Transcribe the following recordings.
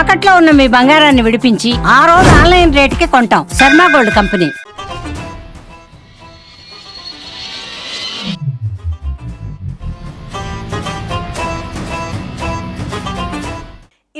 తాకట్లో ఉన్న మీ బంగారాన్ని విడిపించి ఆ రోజు ఆన్లైన్ రేటుకి కొంటాం. Sharma gold company.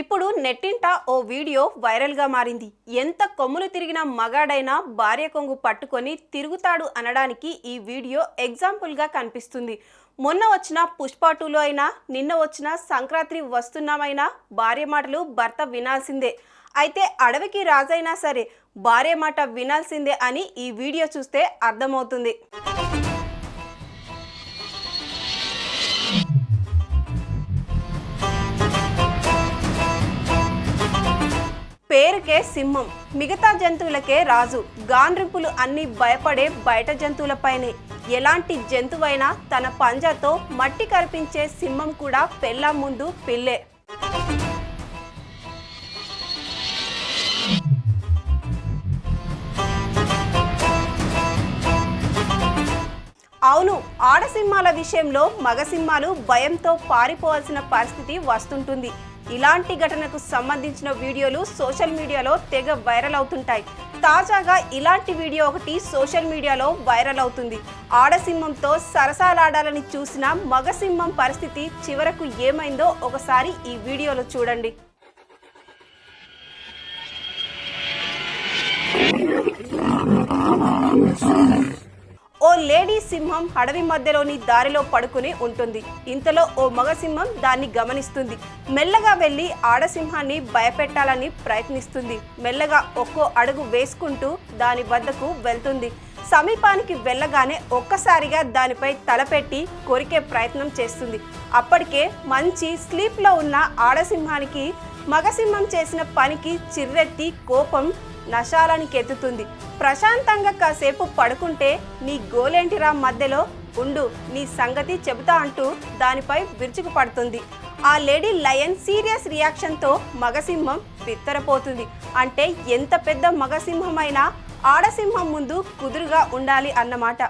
ఇప్పుడు నెట్టింట ఓ వీడియో వైరల్గా మారింది. ఎంత కొమ్ములు తిరిగిన మగాడైనా భార్య కొంగు పట్టుకొని తిరుగుతాడు అనడానికి ఈ వీడియో ఎగ్జాంపుల్గా కనిపిస్తుంది. మొన్న వచ్చిన పుష్ప టూలో అయినా నిన్న వచ్చిన సంక్రాంతి వస్తున్నామైనా భార్య మాటలు భర్త వినాల్సిందే. అయితే అడవికి రాజైనా సరే భార్య మాట వినాల్సిందే అని ఈ వీడియో చూస్తే అర్థమవుతుంది. పేరుకే సింహం మిగతా జంతువులకే రాజు. గాండ్రింపులు అన్ని భయపడే బయట జంతువులపైనే. ఎలాంటి జంతువైనా తన పంజాతో మట్టి కరిపించే సింహం కూడా పెళ్ళ ముందు పిల్లే. అవును ఆడసింహాల విషయంలో మగసింహాలు భయంతో పారిపోవాల్సిన పరిస్థితి వస్తుంటుంది. ఇలాంటి ఘటనకు సంబంధించిన వీడియోలు సోషల్ మీడియాలో తెగ వైరల్ అవుతుంటాయి. తాజాగా ఇలాంటి వీడియో ఒకటి సోషల్ మీడియాలో వైరల్ అవుతుంది. ఆడసింహంతో సరసాలాడాలని చూసిన మగసింహం పరిస్థితి చివరకు ఏమైందో ఒకసారి ఈ వీడియోలో చూడండి. లేడీ సింహం అడవి మధ్యలోని దారిలో పడుకుని ఉంటుంది. ఇంతలో ఓ మగ సింహం దాన్ని గమనిస్తుంది. మెల్లగా వెళ్ళి ఆడసింహాన్ని భయపెట్టాలని ప్రయత్నిస్తుంది. మెల్లగా ఒక్కో అడుగు వేసుకుంటూ దాని వద్దకు వెళ్తుంది. సమీపానికి వెళ్ళగానే ఒక్కసారిగా దానిపై తలపెట్టి కొరికే ప్రయత్నం చేస్తుంది. అప్పటికే మంచి స్లీప్లో ఉన్న ఆడసింహానికి మగసింహం చేసిన పనికి చిర్రెత్తి కోపం నశాలానికి ఎత్తుతుంది. ప్రశాంతంగా కాసేపు పడుకుంటే నీ గోలేంటిరా మధ్యలో? ఉండు నీ సంగతి చెబుతా అంటూ దానిపై విరుచుకు పడుతుంది. ఆ లేడీ లయన్ సీరియస్ రియాక్షన్తో మగసింహం బిత్తరపోతుంది. అంటే ఎంత పెద్ద మగసింహమైనా ఆడసింహం ముందు కుదురుగా ఉండాలి అన్నమాట.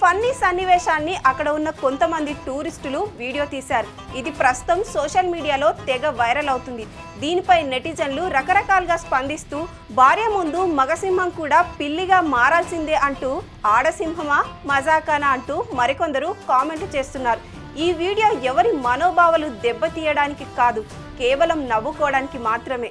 ఫన్నీ సన్నివేశాన్ని అక్కడ ఉన్న కొంతమంది టూరిస్టులు వీడియో తీశారు. ఇది ప్రస్తుతం సోషల్ మీడియాలో తెగ వైరల్ అవుతుంది. దీనిపై నెటిజన్లు రకరకాలుగా స్పందిస్తూ భార్య ముందు మగసింహం కూడా పిల్లిగా మారాల్సిందే అంటూ ఆడసింహమా మజాకానా అంటూ మరికొందరు కామెంట్ చేస్తున్నారు. ఈ వీడియో ఎవరి మనోభావాలు దెబ్బతీయడానికి కాదు కేవలం నవ్వుకోవడానికి మాత్రమే.